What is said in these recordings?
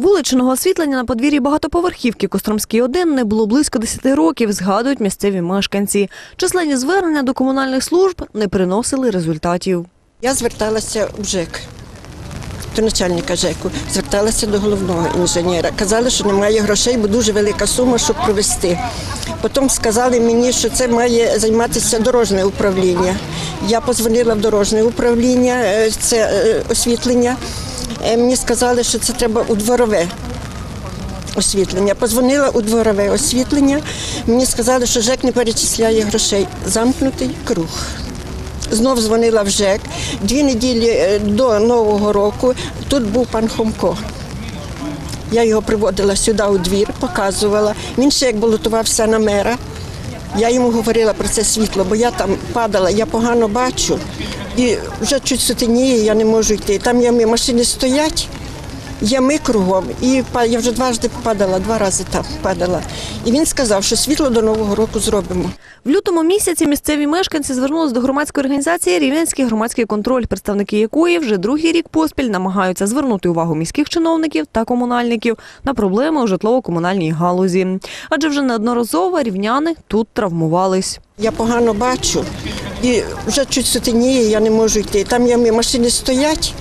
Вуличного освітлення на подвір'ї багатоповерхівки Костромський 1 не було близько 10 років, згадують місцеві мешканці. Численні звернення до комунальних служб не приносили результатів. Я зверталася в ЖЕК, до начальника ЖЕКу, зверталася до головного інженера. Казали, що немає грошей, бо дуже велика сума, щоб провести. Потім сказали мені, що це має займатися дорожнє управління. Я позвонила в дорожнє управління, е, це е, освітлення. Е, Мені сказали, що це треба у дворове освітлення. Позвонила у дворове освітлення. Мені сказали, що ЖЕК не перечисляє грошей. Замкнутий круг. Знов дзвонила в ЖЕК. Дві неділі е, до Нового року тут був пан Хомко. Я його приводила сюди у двір, показувала. Він ще як балотувався на мера. Я йому говорила про це світло, бо я там падала, я погано бачу. І вже чуть сутеніє, я не можу йти. Там ями машини стоять, ями кругом. І я вже дважди падала, два рази там падала. І він сказав, що світло до Нового року зробимо. В лютому місяці місцеві мешканці звернулись до громадської організації Рівненський громадський контроль, представники якої вже другий рік поспіль намагаються звернути увагу міських чиновників та комунальників на проблеми у житлово-комунальній галузі. Адже вже неодноразово рівняни тут травмувались. Я погано бачу і вже чуть сутеніє, я не можу йти. Там ями машини стоять,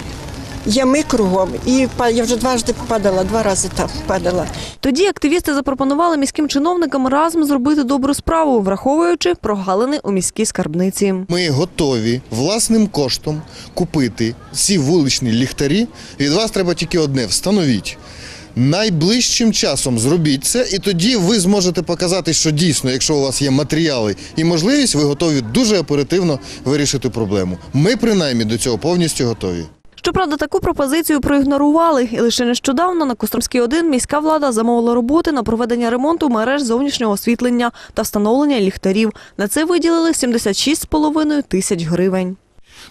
ями кругом. І па- я вже дважди падала, два рази там падала. Тоді активісти запропонували міським чиновникам разом зробити добру справу, враховуючи прогалини у міській скарбниці. Ми готові власним коштом купити ці вуличні ліхтарі. Від вас треба тільки одне встановіть. Найближчим часом зробіть це, і тоді ви зможете показати, що дійсно, якщо у вас є матеріали і можливість, ви готові дуже оперативно вирішити проблему. Ми принаймні до цього повністю готові. Щоправда, таку пропозицію проігнорували, і лише нещодавно на Костромський 1 міська влада замовила роботи на проведення ремонту мереж зовнішнього освітлення та встановлення ліхтарів. На це виділили 76,5 тисяч гривень.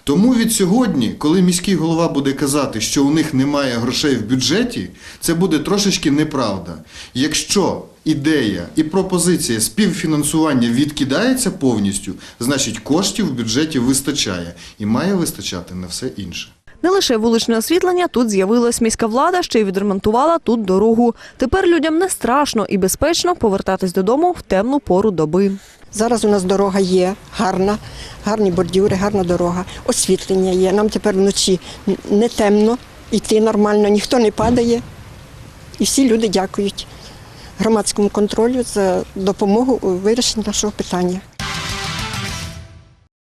Тому від сьогодні, коли міський голова буде казати, що у них немає грошей в бюджеті, це буде трошечки неправда. Якщо ідея і пропозиція співфінансування відкидається повністю, значить коштів в бюджеті вистачає і має вистачати на все інше. Не лише вуличне освітлення, тут з'явилась міська влада, ще й відремонтувала тут дорогу. Тепер людям не страшно і безпечно повертатись додому в темну пору доби. Зараз у нас дорога є, гарна, гарні бордюри, гарна дорога, освітлення є. Нам тепер вночі не темно, йти нормально, ніхто не падає. І всі люди дякують громадському контролю за допомогу у вирішенні нашого питання.